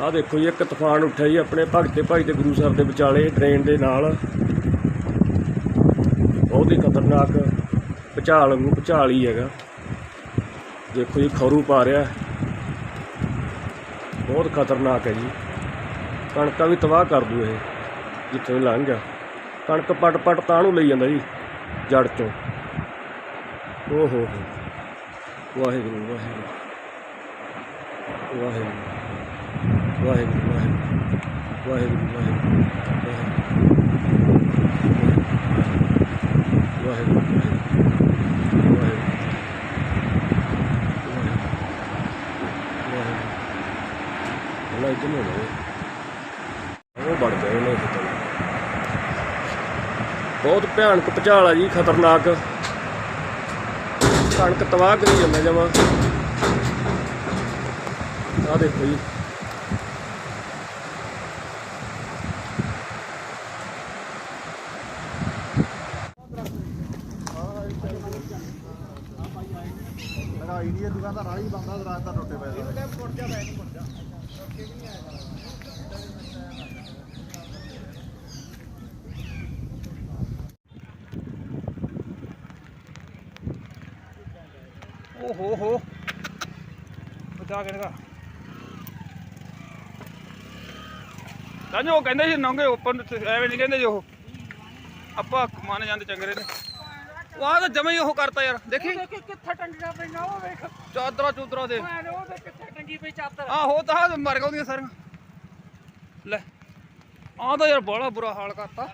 ਆਹ ਦੇਖੋ ਜੀ, ਇੱਕ ਤੂਫਾਨ ਉੱਠਿਆ ਜੀ ਆਪਣੇ ਭਗਤੇ ਭਾਈ ਦੇ ਗੁਰੂ ਸਾਹਿਬ ਦੇ ਵਿਚਾਲੇ, ਡਰੇਨ ਦੇ ਨਾਲ। ਬਹੁਤ ਹੀ ਖਤਰਨਾਕ ਭੁਚਾਲ ਨੂੰ ਭੁਚਾਲ ਹੀ ਹੈਗਾ। ਦੇਖੋ ਜੀ, ਖਰੂ ਪਾ ਰਿਹਾ। ਬਹੁਤ ਖਤਰਨਾਕ ਹੈ ਜੀ। ਕਣਕਾਂ ਵੀ ਤਬਾਹ ਕਰ ਦੂ ਇਹ, ਜਿੱਥੇ ਲੰਘ ਗਿਆ। ਕਣਕ ਪਟ ਪਟ ਤਾਂ ਨੂੰ ਲਈ ਜਾਂਦਾ ਜੀ, ਜੜ ਚੋਂ। ਓ ਹੋ ਹੋ। ਵਾਹਿਗੁਰੂ ਵਾਹਿਗੁਰੂ। ਵਾਹਿਗੁਰੂ। ਵਾਹਿਗੁਰੂ ਵਾਹਿਗੁਰੂ ਵਾਹਿਗੁਰੂ ਵਾਹਿਗੁਰੂ ਵਾਹਿਗੁਰੂ ਵਾਹਿਗੁਰੂ ਵਾਹਿਗੁਰੂ ਨੂੰ ਹੋਵੇ ਉਹ ਵੜ ਗਏ ਨੇ ਕਿਤੇ ਬਹੁਤ ਭਿਆਨਕ ਭੁਚਾਲ ਆ ਜੀ, ਖਤਰਨਾਕ। ਕਣਕ ਤਬਾਹ ਕਰੀ ਜਾਂਦਾ ਜਮਾ। ਆਹ ਦੇਖੋ ਜੀ। ਮੇਰਾ ਆਈਡੀਆ ਦੁਕਾਨ ਦਾ ਰਾਹ ਹੀ ਬੰਦਾ ਰਾਸਤਾ ਟੁੱਟੇ ਪਏ ਦਾ ਟਾਈਮ ਫੁੱਟ ਜਾ ਬੈਠ ਫੁੱਟ ਜਾ ਓਕੇ ਨਹੀਂ ਆਇਆ ਓ ਹੋ ਹੋ। ਬਚਾ ਕੇ ਨਿਕਾ ਤਾਂ ਜੋ ਕਹਿੰਦੇ ਸੀ ਨੰਗੇ ਓਪਨ ਐਵੇਂ ਨਹੀਂ ਕਹਿੰਦੇ ਜੋ ਆਪਾਂ ਮੰਨ ਜਾਂਦੇ ਚੰਗਰੇ ਨੇ। ਆਹ ਤਾਂ ਜਮੇ ਹੀ ਉਹ ਕਰਤਾ ਯਾਰ ਦੇਖੀ? ਦੇਖੀ ਕਿੱਥੇ ਟੰਗੀਆਂ ਪਈਆਂ ਉਹ ਵੇਖ। ਚਾਦਰਾਂ ਚੂਦਰਾਂ ਦੇ। ਭੈਣ ਉਹ ਤੇ ਕਿੱਥੇ ਟੰਗੀ ਪਈ ਚਾਦਰ। ਆਹੋ ਤਾਂ ਮਰ ਉਹਦੀਆਂ ਸਾਰੀਆਂ। ਲੈ ਆਹ ਤਾਂ ਯਾਰ ਬੜਾ ਬੁਰਾ ਹਾਲ ਕਰਤਾ।